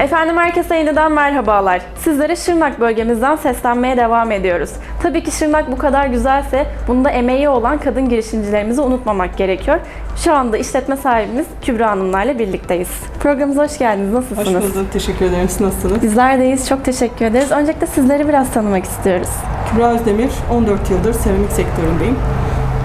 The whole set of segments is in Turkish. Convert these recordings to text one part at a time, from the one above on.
Efendim herkese yeniden merhabalar. Sizlere Şırnak bölgemizden seslenmeye devam ediyoruz. Tabii ki Şırnak bu kadar güzelse bunda emeği olan kadın girişimcilerimizi unutmamak gerekiyor. Şu anda işletme sahibimiz Kübra Hanımlarla birlikteyiz. Programımıza hoş geldiniz. Hoş Nasılsınız? bulduk. Teşekkür ederim. Siz nasılsınız? Bizler deyiz. Çok teşekkür ederiz. Öncelikle sizleri biraz tanımak istiyoruz. Kübra Özdemir. 14 yıldır seramik sektöründeyim.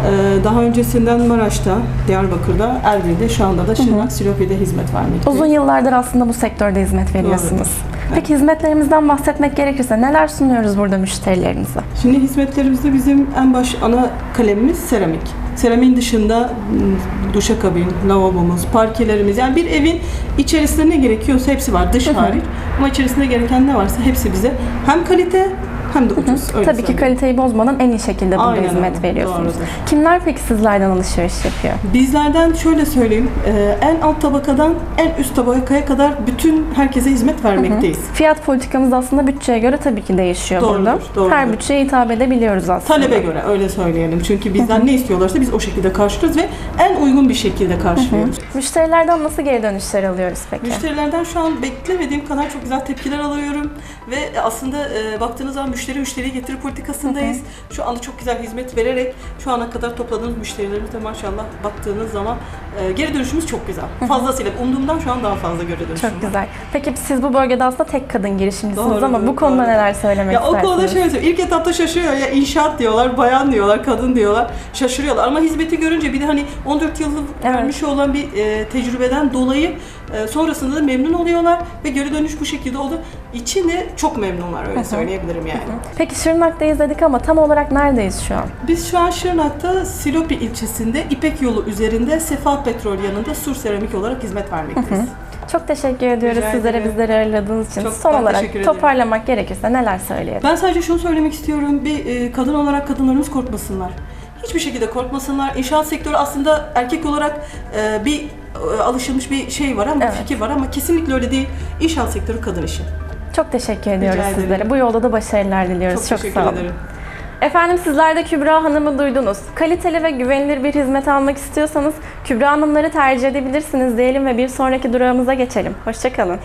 Ee, Daha öncesinden Maraş'ta, Diyarbakır'da, Erbil'de, şu anda da Şırnak Silopi'de hizmet vermekteyim. Uzun yıllardır aslında bu sektörde hizmet veriyorsunuz. Peki hizmetlerimizden bahsetmek gerekirse neler sunuyoruz burada müşterilerimize? Şimdi hizmetlerimizde bizim en baş ana kalemimiz seramik. Seramiğin dışında m, duşakabin, lavabomuz, parkelerimiz yani bir evin içerisinde ne gerekiyorsa hepsi var dış hariç. Ama içerisinde gereken ne varsa hepsi bize hem kalite hem de ucuz. öyle Tabii ki kaliteyi bozmadan en iyi şekilde burada Aynen hizmet öyle, veriyorsunuz. doğrudur. Kimler peki sizlerden alışveriş yapıyor? Bizlerden şöyle söyleyeyim, e, en alt tabakadan en üst tabakaya kadar bütün herkese hizmet vermekteyiz. Fiyat politikamız aslında bütçeye göre tabii ki değişiyor Doğrudur, burada. doğrudur. Her bütçeye hitap edebiliyoruz aslında. Talebe göre öyle söyleyelim. Çünkü bizden ne istiyorlarsa biz o şekilde karşılıyoruz ve en uygun bir şekilde karşılıyoruz. Müşterilerden nasıl geri dönüşler alıyoruz peki? Müşterilerden şu an beklemediğim kadar çok güzel tepkiler alıyorum ve aslında e, baktığınız zaman müşteri müşteriyi getirir politikasındayız. Şu anda çok güzel hizmet vererek şu ana kadar topladığımız müşterilerimize maşallah baktığınız zaman e, geri dönüşümüz çok güzel. Fazlasıyla umduğumdan şu an daha fazla geri dönüşüm Çok var. güzel. Peki siz bu bölgede aslında tek kadın girişimcisiniz Doğrudur, ama bu konuda doğru. neler söylemek Ya o istersiniz? konuda şöyle söyleyeyim. İlk etapta şaşırıyor ya inşaat diyorlar, bayan diyorlar, kadın diyorlar. Şaşırıyorlar ama hizmeti görünce bir de hani 14 yıllık Evet. görmüş olan bir e, tecrübeden dolayı e, sonrasında da memnun oluyorlar ve geri dönüş bu şekilde oldu. İçinde çok memnunlar öyle söyleyebilirim yani. Peki Şırnak'tayız dedik ama tam olarak neredeyiz şu an? Biz şu an Şırnak'ta Silopi ilçesinde İpek yolu üzerinde Sefa Petrol yanında Sur Seramik olarak hizmet vermekteyiz. Çok teşekkür ediyoruz Rica sizlere ederim. bizleri ağırladığınız için. Çok- Son olarak toparlamak gerekirse neler söyleyelim? Ben sadece şunu söylemek istiyorum. Bir e, kadın olarak kadınlarımız korkmasınlar. Hiçbir şekilde korkmasınlar. İnşaat sektörü aslında erkek olarak e, bir e, alışılmış bir şey var ama Evet. fikir var ama kesinlikle öyle değil. İnşaat sektörü kadın işi. Çok teşekkür ediyoruz sizlere. Bu yolda da başarılar diliyoruz. Çok, Çok, teşekkür sağ olun. ederim. Efendim sizler de Kübra Hanım'ı duydunuz. Kaliteli ve güvenilir bir hizmet almak istiyorsanız Kübra Hanımları tercih edebilirsiniz diyelim ve bir sonraki durağımıza geçelim. Hoşçakalın.